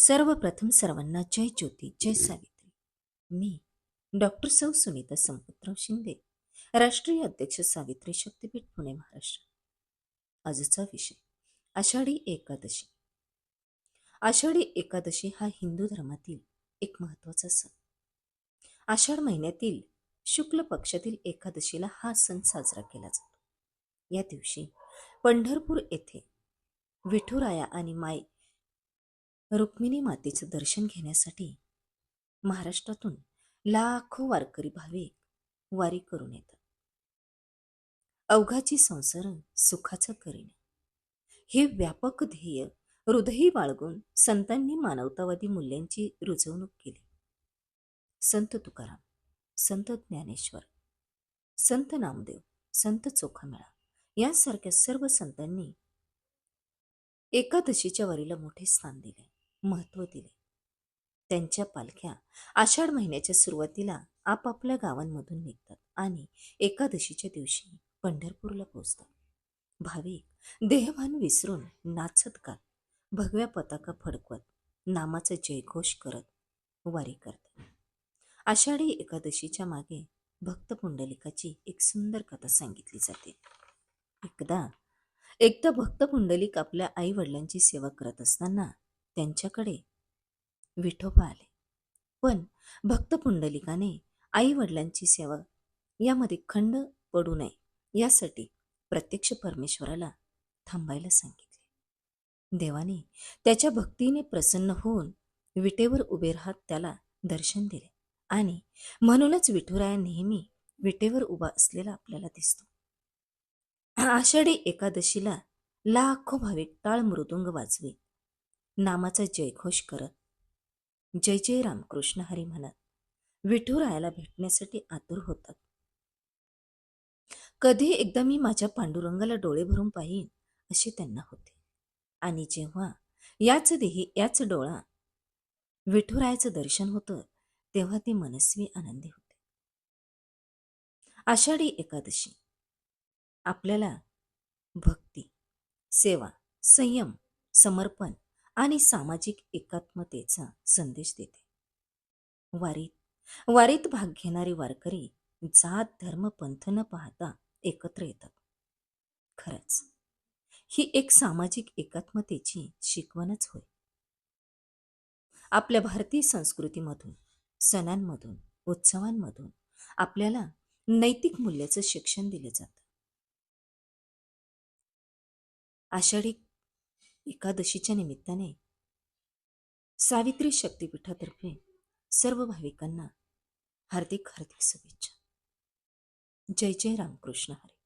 सर्वप्रथम सर्वांना जय ज्योती जय सावित्री. मी डॉक्टर सौ सुनीता संपतराव शिंदे राष्ट्रीय अध्यक्ष सावित्री शक्तीपीठ पुणे महाराष्ट्र. आजचा विषय आषाढी एकादशी. आषाढी एकादशी हा हिंदू धर्मातील एक महत्त्वाचा सण. आषाढ महिन्यातील शुक्ल पक्षातील एकादशीला हा सण साजरा केला जातो. या दिवशी पंढरपूर येथे विठुराया आणि माय रुक्मिणी मातेचं दर्शन घेण्यासाठी महाराष्ट्रातून लाखो वारकरी भाविक वारी करून येतात. अवघाची संसार सुखाचं करीन. हे व्यापक ध्येय हृदयी बाळगून संतांनी मानवतावादी मूल्यांची रुजवणूक केली. संत तुकाराम संत ज्ञानेश्वर संत नामदेव संत चोखामेळा यांसारख्या सर्व संतांनी एकादशीच्या वारीला मोठे स्थान दिले. महत्त्व दिले. त्यांच्या पालख्या आषाढ महिन्याच्या सुरुवातीला आपापल्या गावांमधून निघतात आणि एकादशीच्या दिवशी पंढरपूरला पोचतात भाविक देहभान विसरून नाचत गात भगव्या पताका फडकवत नामाचा जयघोष करत वारी करतात. आषाढी एकादशीच्या मागे भक्त पुंडलिकाची एक सुंदर कथा सांगितली जाते. एकदा एकदा भक्त पुंडलिक आपल्या आई वडिलांची सेवा करत असताना त्यांच्याकडे. विठोबा आले. पण भक्त पुंडलिकाने आई वडिलांची सेवा यामध्ये खंड पडू नये यासाठी प्रत्यक्ष परमेश्वराला थांबायला सांगितले. देवाने त्याच्या भक्तीने प्रसन्न होऊन विटेवर उभे राहत त्याला दर्शन दिले आणि म्हणूनच विठुराया नेहमी विटेवर उभा असलेला आपल्याला दिसतो. आषाढी एकादशीला लाखो भाविक टाळ मृदुंग वाजवीत. नामाचा जयघोष करत. जय जय रामकृष्ण हरी म्हणत. विठुरायाला भेटण्यासाठी आतुर होतात. कधी एकदा मी माझ्या पांडुरंगाला डोळे भरून पाहिन असे त्यांना होते. आणि जेव्हा याच देही याच डोळा विठुरायाचं दर्शन होतं तेव्हा ते मनस्वी आनंदी होते. आषाढी एकादशी. आपल्याला भक्ती सेवा संयम समर्पण आणि सामाजिक एकात्मतेचा संदेश देते. वारीत वारीत भाग घेणारे वारकरी जात धर्म पंथ न पाहता एकत्र येतात. खरंच ही एक सामाजिक एकात्मतेची शिकवणच होय. आपल्या भारतीय संस्कृतीमधून सणांमधून उत्सवांमधून आपल्याला नैतिक मूल्याचं शिक्षण दिलं जातं. आषाढी एकादशीच्या निमित्ताने सावित्री शक्तीपीठातर्फे सर्व भाविकांना हार्दिक हार्दिक शुभेच्छा. जय जय रामकृष्ण हरी.